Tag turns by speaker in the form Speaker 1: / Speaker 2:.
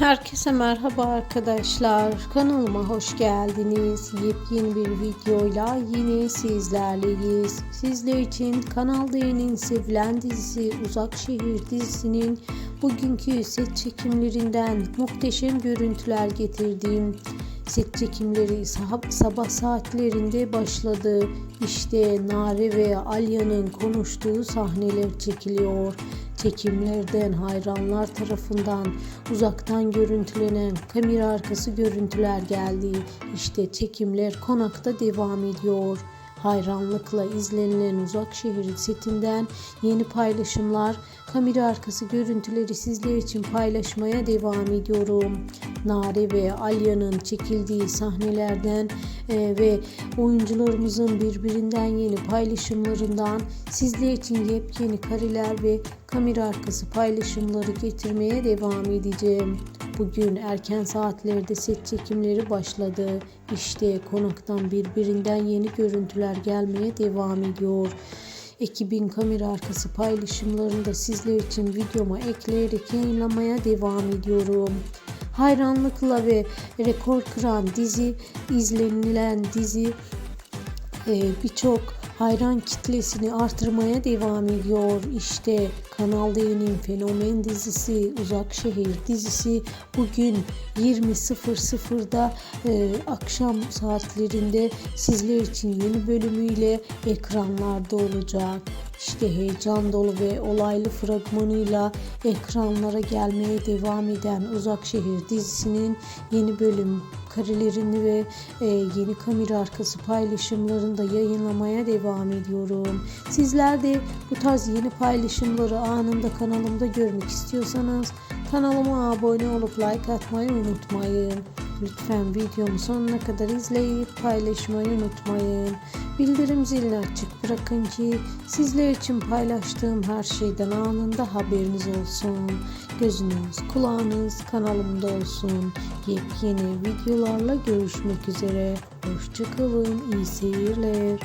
Speaker 1: Herkese merhaba arkadaşlar. Kanalıma hoş geldiniz. Yepyeni bir videoyla yine sizlerleyiz. Sizler için Kanal D'nin sevilen dizisi Uzak Şehir dizisinin bugünkü set çekimlerinden muhteşem görüntüler getirdim. Set çekimleri sabah saatlerinde başladı. İşte Nare ve Alya'nın konuştuğu sahneler çekiliyor. Çekimlerden hayranlar tarafından uzaktan görüntülenen kamera arkası görüntüler geldi. İşte çekimler konakta devam ediyor. Hayranlıkla izlenilen uzak şehir setinden yeni paylaşımlar, kamera arkası görüntüleri sizler için paylaşmaya devam ediyorum. Nare ve Alya'nın çekildiği sahnelerden e, ve oyuncularımızın birbirinden yeni paylaşımlarından sizler için yepyeni kareler ve kamera arkası paylaşımları getirmeye devam edeceğim. Bugün erken saatlerde set çekimleri başladı. İşte konaktan birbirinden yeni görüntüler gelmeye devam ediyor. Ekibin kamera arkası paylaşımlarını da sizler için videoma ekleyerek yayınlamaya devam ediyorum. Hayranlıkla ve rekor kıran dizi, izlenilen dizi e, birçok hayran kitlesini artırmaya devam ediyor. İşte Kanal D'nin fenomen dizisi Uzak Şehir dizisi bugün 20.00'da e, akşam saatlerinde sizler için yeni bölümüyle ekranlarda olacak. İşte heyecan dolu ve olaylı fragmanıyla ekranlara gelmeye devam eden Uzak Şehir dizisinin yeni bölüm karelerini ve e, yeni kamera arkası paylaşımlarını da yayınlamaya devam ediyorum. Sizler de bu tarz yeni paylaşımları anında kanalımda görmek istiyorsanız kanalıma abone olup like atmayı unutmayın. Lütfen videomu sonuna kadar izleyip paylaşmayı unutmayın. Bildirim zilini açık bırakın ki sizler için paylaştığım her şeyden anında haberiniz olsun. Gözünüz, kulağınız kanalımda olsun. Yepyeni videolarla görüşmek üzere. Hoşçakalın, iyi seyirler.